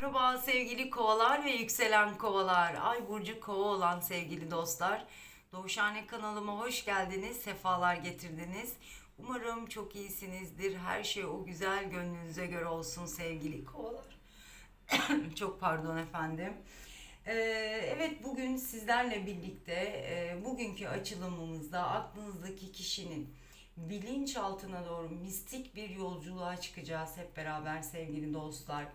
Merhaba sevgili kovalar ve yükselen kovalar. Ay burcu kova olan sevgili dostlar. Doğuşhane kanalıma hoş geldiniz, sefalar getirdiniz. Umarım çok iyisinizdir. Her şey o güzel gönlünüze göre olsun sevgili kovalar. çok pardon efendim. Ee, evet bugün sizlerle birlikte e, bugünkü açılımımızda aklınızdaki kişinin bilinçaltına doğru mistik bir yolculuğa çıkacağız hep beraber sevgili dostlar.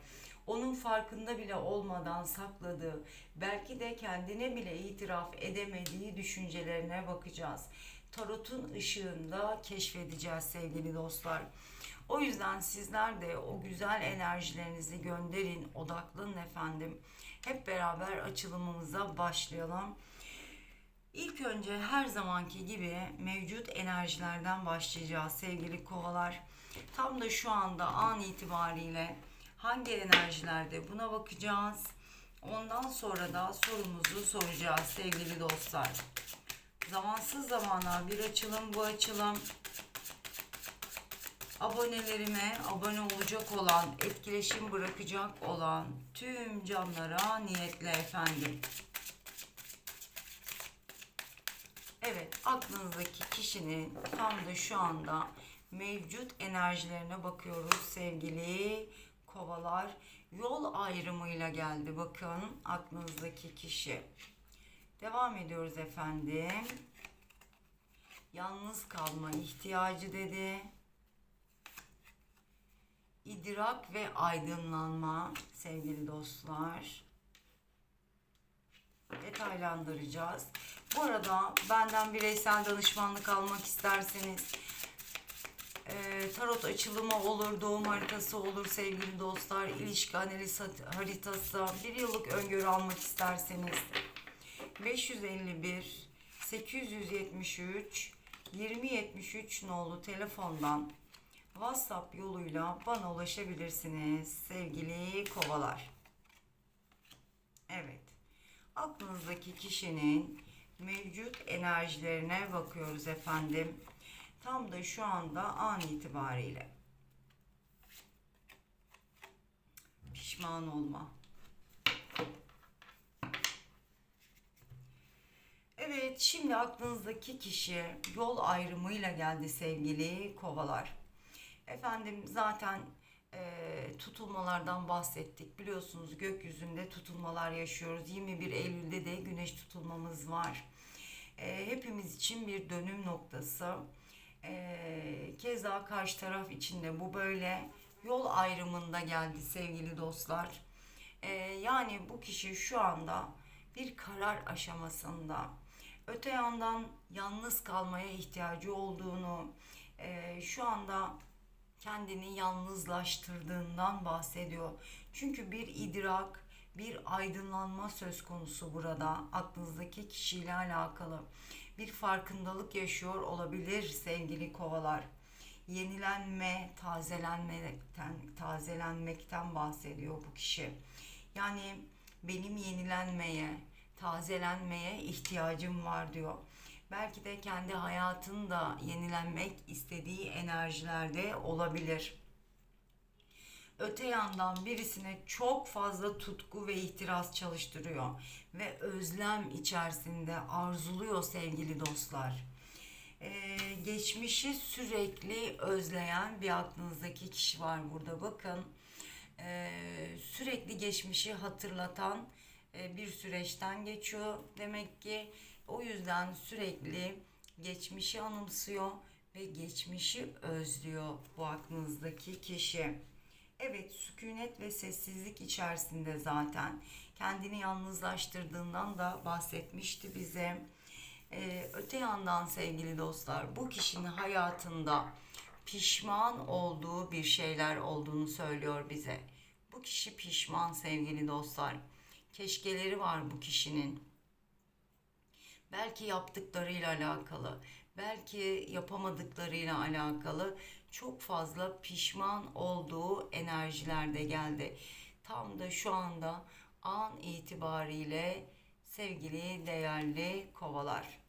Onun farkında bile olmadan sakladığı, belki de kendine bile itiraf edemediği düşüncelerine bakacağız. Tarotun ışığında keşfedeceğiz sevgili dostlar. O yüzden sizler de o güzel enerjilerinizi gönderin, odaklanın efendim. Hep beraber açılımımıza başlayalım. İlk önce her zamanki gibi mevcut enerjilerden başlayacağız sevgili kovalar. Tam da şu anda an itibariyle hangi enerjilerde buna bakacağız. Ondan sonra da sorumuzu soracağız sevgili dostlar. Zamansız zamana bir açılım bu açılım. Abonelerime abone olacak olan, etkileşim bırakacak olan tüm canlara niyetle efendim. Evet, aklınızdaki kişinin tam da şu anda mevcut enerjilerine bakıyoruz sevgili kovalar. Yol ayrımıyla geldi bakın aklınızdaki kişi. Devam ediyoruz efendim. Yalnız kalma ihtiyacı dedi. İdrak ve aydınlanma sevgili dostlar detaylandıracağız. Bu arada benden bireysel danışmanlık almak isterseniz e, tarot açılımı olur, doğum haritası olur sevgili dostlar, ilişki analiz haritası, bir yıllık öngörü almak isterseniz 551 873 2073 nolu telefondan WhatsApp yoluyla bana ulaşabilirsiniz sevgili kovalar. Aklınızdaki kişinin mevcut enerjilerine bakıyoruz efendim. Tam da şu anda an itibariyle. Pişman olma. Evet, şimdi aklınızdaki kişi yol ayrımıyla geldi sevgili kovalar. Efendim zaten e, tutulmalardan bahsettik. Biliyorsunuz gökyüzünde tutulmalar yaşıyoruz. 21 Eylül'de de güneş tutulmamız var. E, hepimiz için bir dönüm noktası. E, keza karşı taraf için de bu böyle yol ayrımında geldi sevgili dostlar. Yani bu kişi şu anda bir karar aşamasında. Öte yandan yalnız kalmaya ihtiyacı olduğunu, şu anda kendini yalnızlaştırdığından bahsediyor. Çünkü bir idrak, bir aydınlanma söz konusu burada aklınızdaki kişiyle alakalı. Bir farkındalık yaşıyor olabilir sevgili kovalar. Yenilenme, tazelenmekten, tazelenmekten bahsediyor bu kişi. Yani benim yenilenmeye, tazelenmeye ihtiyacım var diyor belki de kendi hayatını da yenilenmek istediği enerjilerde olabilir. Öte yandan birisine çok fazla tutku ve ihtiras çalıştırıyor ve özlem içerisinde arzuluyor sevgili dostlar. Ee, geçmişi sürekli özleyen bir aklınızdaki kişi var burada bakın. Ee, sürekli geçmişi hatırlatan e, bir süreçten geçiyor. Demek ki o yüzden sürekli geçmişi anımsıyor ve geçmişi özlüyor bu aklınızdaki kişi. Evet, sükunet ve sessizlik içerisinde zaten kendini yalnızlaştırdığından da bahsetmişti bize. Ee, öte yandan sevgili dostlar, bu kişinin hayatında pişman olduğu bir şeyler olduğunu söylüyor bize. Bu kişi pişman sevgili dostlar. Keşkeleri var bu kişinin belki yaptıklarıyla alakalı, belki yapamadıklarıyla alakalı çok fazla pişman olduğu enerjilerde geldi. Tam da şu anda an itibariyle sevgili değerli kovalar.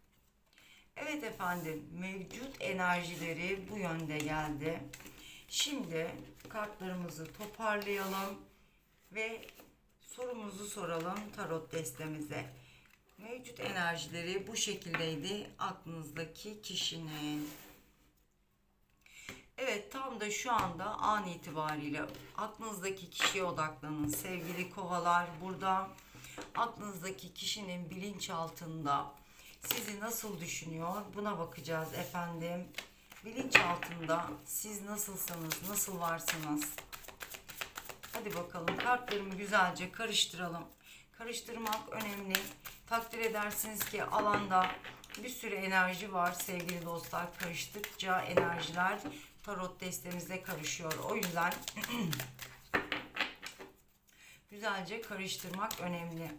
Evet efendim mevcut enerjileri bu yönde geldi. Şimdi kartlarımızı toparlayalım Ve sorumuzu soralım tarot destemize. Mevcut enerjileri bu şekildeydi aklınızdaki kişinin. Evet tam da şu anda an itibariyle aklınızdaki kişiye odaklanın sevgili kovalar. Burada aklınızdaki kişinin bilinçaltında sizi nasıl düşünüyor buna bakacağız efendim. Bilinçaltında siz nasılsınız, nasıl varsınız? Hadi bakalım kartlarımı güzelce karıştıralım. Karıştırmak önemli. Takdir edersiniz ki alanda bir sürü enerji var sevgili dostlar. Karıştıkça enerjiler tarot destemizde karışıyor. O yüzden güzelce karıştırmak önemli.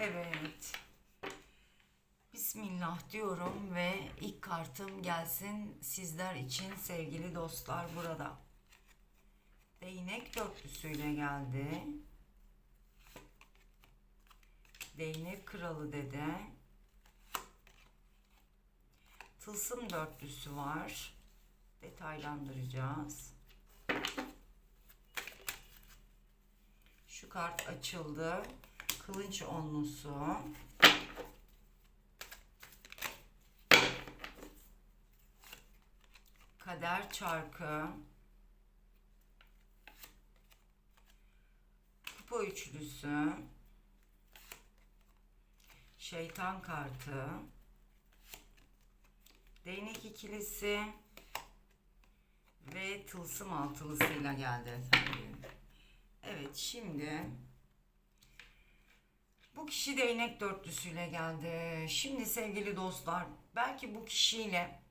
Evet. Bismillah diyorum ve ilk kartım gelsin sizler için sevgili dostlar burada. Değnek dörtlüsüyle geldi. Değnek kralı dede. Tılsım dörtlüsü var. Detaylandıracağız. Şu kart açıldı. Kılınç onlusu. Kader çarkı. Kupa üçlüsü. Şeytan kartı. Değnek ikilisi ve tılsım altılısıyla geldi efendim. Evet şimdi bu kişi değnek dörtlüsüyle geldi. Şimdi sevgili dostlar belki bu kişiyle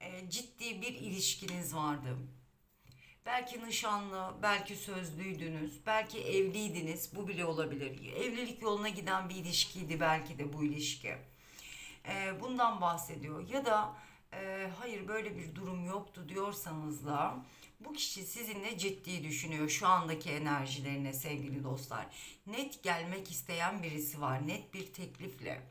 e, ciddi bir ilişkiniz vardı. Belki nişanlı, belki sözlüydünüz, belki evliydiniz. Bu bile olabilir. Evlilik yoluna giden bir ilişkiydi belki de bu ilişki. E, bundan bahsediyor. Ya da e, hayır böyle bir durum yoktu diyorsanız da bu kişi sizinle ciddi düşünüyor şu andaki enerjilerine sevgili dostlar. Net gelmek isteyen birisi var. Net bir teklifle,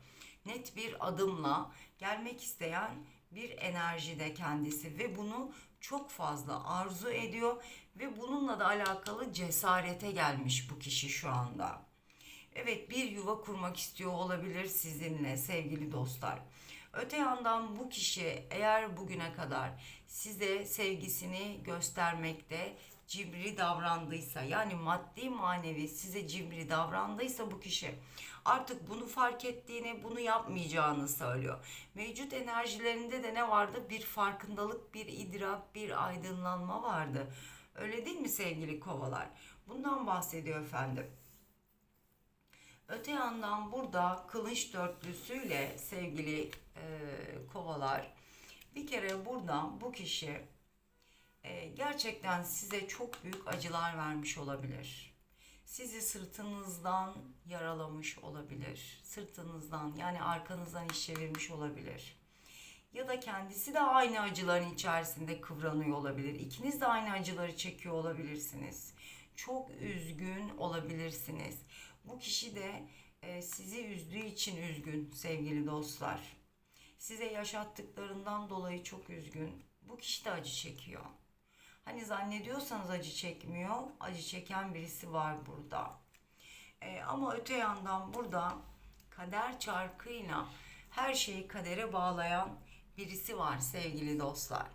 net bir adımla gelmek isteyen bir enerjide kendisi ve bunu çok fazla arzu ediyor ve bununla da alakalı cesarete gelmiş bu kişi şu anda. Evet bir yuva kurmak istiyor olabilir sizinle sevgili dostlar. Öte yandan bu kişi eğer bugüne kadar size sevgisini göstermekte cimri davrandıysa yani maddi manevi size cimri davrandıysa bu kişi artık bunu fark ettiğini bunu yapmayacağını söylüyor. Mevcut enerjilerinde de ne vardı? Bir farkındalık, bir idrak, bir aydınlanma vardı. Öyle değil mi sevgili kovalar? Bundan bahsediyor efendim. Öte yandan burada kılıç dörtlüsüyle sevgili e, kovalar bir kere buradan bu kişi e, gerçekten size çok büyük acılar vermiş olabilir. Sizi sırtınızdan yaralamış olabilir. Sırtınızdan yani arkanızdan iş çevirmiş olabilir. Ya da kendisi de aynı acıların içerisinde kıvranıyor olabilir. İkiniz de aynı acıları çekiyor olabilirsiniz. Çok üzgün olabilirsiniz. Bu kişi de e, sizi üzdüğü için üzgün sevgili dostlar. Size yaşattıklarından dolayı çok üzgün. Bu kişi de acı çekiyor. Hani zannediyorsanız acı çekmiyor, acı çeken birisi var burada. E, ama öte yandan burada kader çarkıyla her şeyi kadere bağlayan birisi var sevgili dostlar.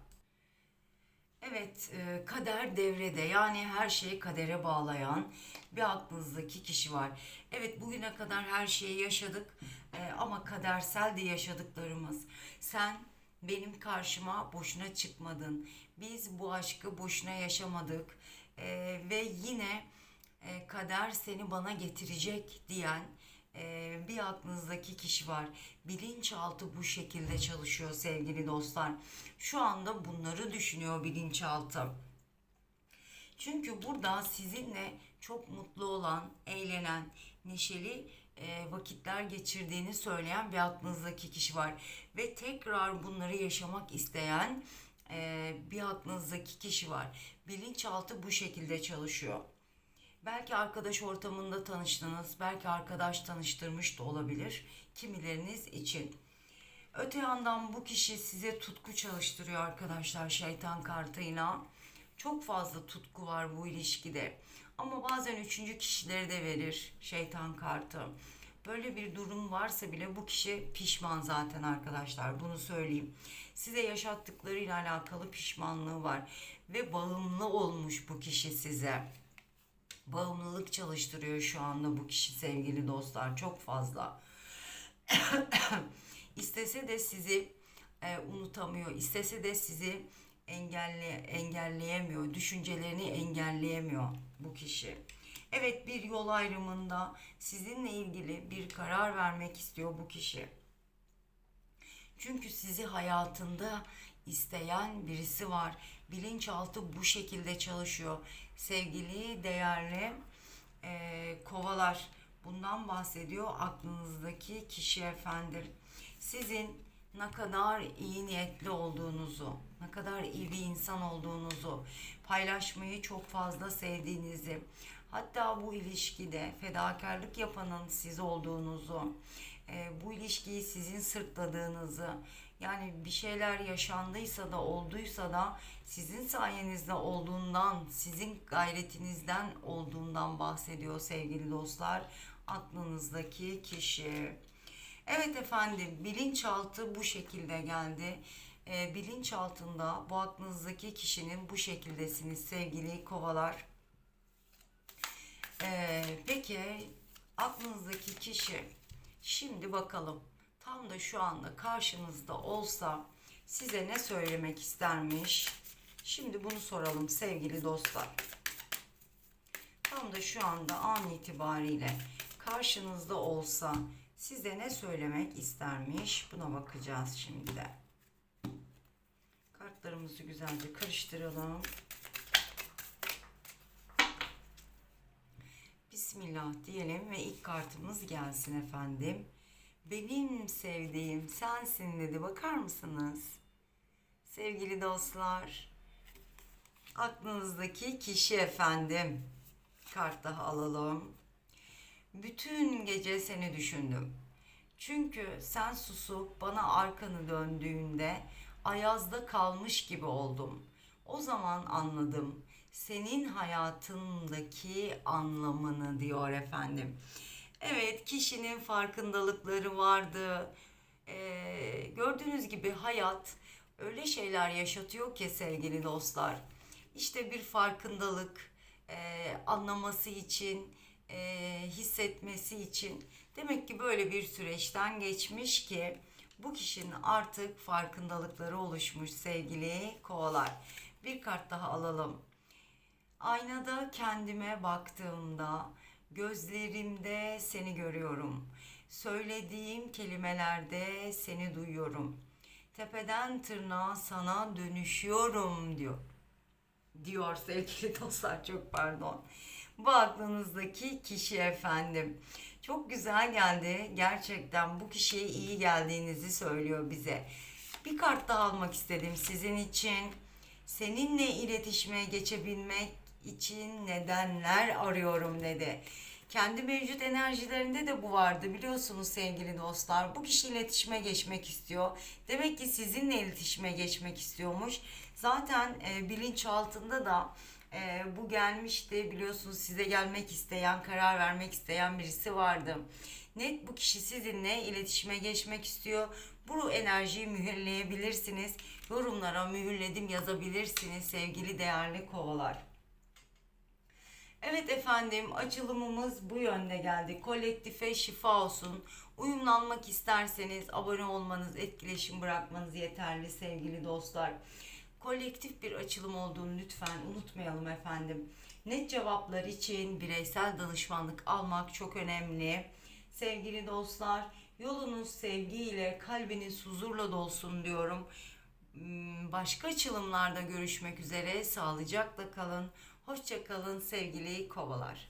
Evet, e, kader devrede yani her şeyi kadere bağlayan bir aklınızdaki kişi var. Evet, bugüne kadar her şeyi yaşadık e, ama kadersel de yaşadıklarımız. Sen benim karşıma boşuna çıkmadın. Biz bu aşkı boşuna yaşamadık E, ve yine kader seni bana getirecek diyen bir aklınızdaki kişi var. Bilinçaltı bu şekilde çalışıyor sevgili dostlar. Şu anda bunları düşünüyor bilinçaltı. Çünkü burada sizinle çok mutlu olan, eğlenen, neşeli vakitler geçirdiğini söyleyen bir aklınızdaki kişi var. Ve tekrar bunları yaşamak isteyen bir aklınızdaki kişi var. Bilinçaltı bu şekilde çalışıyor. Belki arkadaş ortamında tanıştınız, belki arkadaş tanıştırmış da olabilir kimileriniz için. Öte yandan bu kişi size tutku çalıştırıyor arkadaşlar şeytan kartıyla. Çok fazla tutku var bu ilişkide. Ama bazen üçüncü kişileri de verir şeytan kartı. Böyle bir durum varsa bile bu kişi pişman zaten arkadaşlar. Bunu söyleyeyim. Size yaşattıklarıyla alakalı pişmanlığı var. Ve bağımlı olmuş bu kişi size. Bağımlılık çalıştırıyor şu anda bu kişi sevgili dostlar. Çok fazla. İstese de sizi e, unutamıyor. İstese de sizi engelle, engelleyemiyor. Düşüncelerini engelleyemiyor bu kişi. Evet bir yol ayrımında sizinle ilgili bir karar vermek istiyor bu kişi. Çünkü sizi hayatında isteyen birisi var. Bilinçaltı bu şekilde çalışıyor. Sevgili, değerli e, kovalar bundan bahsediyor aklınızdaki kişi efendim. Sizin ne kadar iyi niyetli olduğunuzu, ne kadar iyi bir insan olduğunuzu, paylaşmayı çok fazla sevdiğinizi, hatta bu ilişkide fedakarlık yapanın siz olduğunuzu, e, bu ilişkiyi sizin sırtladığınızı, yani bir şeyler yaşandıysa da olduysa da sizin sayenizde olduğundan, sizin gayretinizden olduğundan bahsediyor sevgili dostlar. Aklınızdaki kişi. Evet efendim bilinçaltı bu şekilde geldi. Ee, bilinçaltında bu aklınızdaki kişinin bu şekildesiniz sevgili kovalar. Ee, peki aklınızdaki kişi şimdi bakalım tam da şu anda karşınızda olsa size ne söylemek istermiş? Şimdi bunu soralım sevgili dostlar. Tam da şu anda an itibariyle karşınızda olsa size ne söylemek istermiş? Buna bakacağız şimdi de. Kartlarımızı güzelce karıştıralım. Bismillah diyelim ve ilk kartımız gelsin efendim. Benim sevdiğim sensin dedi. Bakar mısınız? Sevgili dostlar, aklınızdaki kişi efendim. Kart daha alalım. Bütün gece seni düşündüm. Çünkü sen susup bana arkanı döndüğünde ayazda kalmış gibi oldum. O zaman anladım senin hayatındaki anlamını diyor efendim. Evet kişinin farkındalıkları vardı. Ee, gördüğünüz gibi hayat öyle şeyler yaşatıyor ki sevgili dostlar. İşte bir farkındalık e, anlaması için, e, hissetmesi için demek ki böyle bir süreçten geçmiş ki bu kişinin artık farkındalıkları oluşmuş sevgili kovalar. Bir kart daha alalım. Aynada kendime baktığımda gözlerimde seni görüyorum. Söylediğim kelimelerde seni duyuyorum. Tepeden tırnağa sana dönüşüyorum diyor. Diyor sevgili dostlar çok pardon. Bu aklınızdaki kişi efendim. Çok güzel geldi. Gerçekten bu kişiye iyi geldiğinizi söylüyor bize. Bir kart daha almak istedim sizin için. Seninle iletişime geçebilmek için nedenler arıyorum dedi. Kendi mevcut enerjilerinde de bu vardı biliyorsunuz sevgili dostlar. Bu kişi iletişime geçmek istiyor. Demek ki sizinle iletişime geçmek istiyormuş. Zaten e, bilinçaltında da e, bu gelmişti biliyorsunuz size gelmek isteyen, karar vermek isteyen birisi vardı. Net bu kişi sizinle iletişime geçmek istiyor. Bu enerjiyi mühürleyebilirsiniz. Yorumlara mühürledim yazabilirsiniz sevgili değerli kovalar. Evet efendim açılımımız bu yönde geldi. Kolektife şifa olsun. Uyumlanmak isterseniz abone olmanız, etkileşim bırakmanız yeterli sevgili dostlar. Kolektif bir açılım olduğunu lütfen unutmayalım efendim. Net cevaplar için bireysel danışmanlık almak çok önemli. Sevgili dostlar, yolunuz sevgiyle, kalbiniz huzurla dolsun diyorum. Hmm, Başka açılımlarda görüşmek üzere. Sağlıcakla kalın. Hoşça kalın sevgili kovalar.